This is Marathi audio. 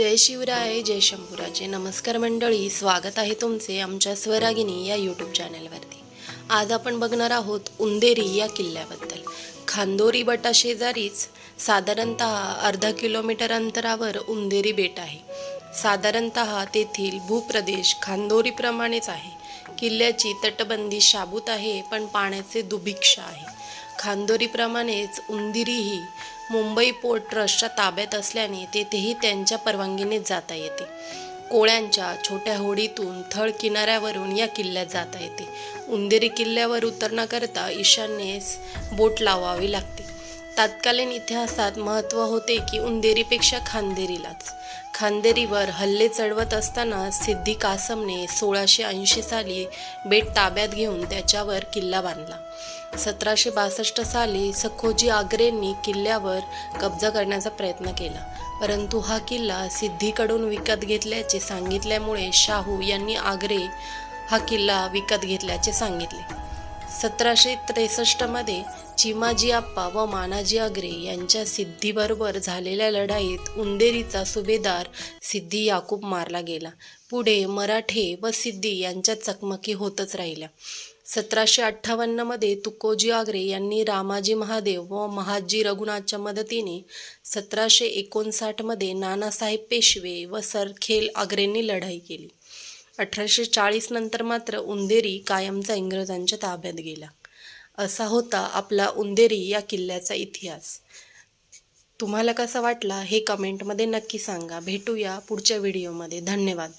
जय शिवराय जय शंभूराजे. नमस्कार मंडळी स्वागत आहे तुमचे आमच्या स्वरागिनी या यूट्यूब चॅनलवरती आज आपण बघणार आहोत उंदेरी या किल्ल्याबद्दल. खांदोरी बटा शेजारीच साधारणत अर्धा किलोमीटर अंतरावर उंदेरी बेट आहे. साधारणत तेथील भूप्रदेश खांदोरीप्रमाणेच आहे. किल्ल्याची तटबंदी शाबूत आहे पण पाण्याचे दुभिक्षा आहे. खांदोरीप्रमाणेच उंदिरीही मुंबई पोर्ट ट्रस्टच्या ताब्यात असल्याने तेथेही त्यांच्या परवानगीने जाता येते. कोळ्यांच्या छोट्या होडीतून थळ किनाऱ्यावरून या किल्ल्यात जाता येते. उंदेरी किल्ल्यावर उतरण्याकरता ईशान्येस बोट लावावी लागते. तत्कालीन इतिहासात महत्त्व होते की उंदेरीपेक्षा खांदेरीलाच. खांदेरीवर हल्ले चढवत असताना सिद्धी कासमने सोळाशे ऐंशी साली बेट ताब्यात घेऊन त्याच्यावर किल्ला बांधला. सतराशे बासष्ट साली सखोजी आग्रेंनी किल्ल्यावर कब्जा करण्याचा प्रयत्न केला. परंतु हा किल्ला सिद्धीकडून विकत घेतल्याचे सांगितल्यामुळे शाहू यांनी आग्रे हा किल्ला विकत घेतल्याचे सांगितले. सतराशे त्रेसष्टमध्ये चिमाजी आप्पा व मानाजी आग्रे यांच्या सिद्धीबरोबर झालेल्या लढाईत उंदेरीचा सुभेदार सिद्धी याकूब मारला गेला. पुढे मराठे व सिद्धी यांच्यात चकमकी होतच राहिल्या. सतराशे अठ्ठावन्नमध्ये तुकोजी आग्रे यांनी रामाजी महादेव व महाजी रघुनाथच्या मदतीने सतराशे एकोणसाठमध्ये नानासाहेब पेशवे व सरखेल आग्रेंनी लढाई केली. अठराशे चाळीस नंतर मात्र उंदेरी कायमचा इंग्रजांच्या ताब्यात गेला. असा होता आपला उंदेरी या किल्ल्याचा इतिहास. तुम्हाला कसा वाटला हे कमेंटमध्ये नक्की सांगा. भेटूया पुढच्या व्हिडिओमध्ये धन्यवाद.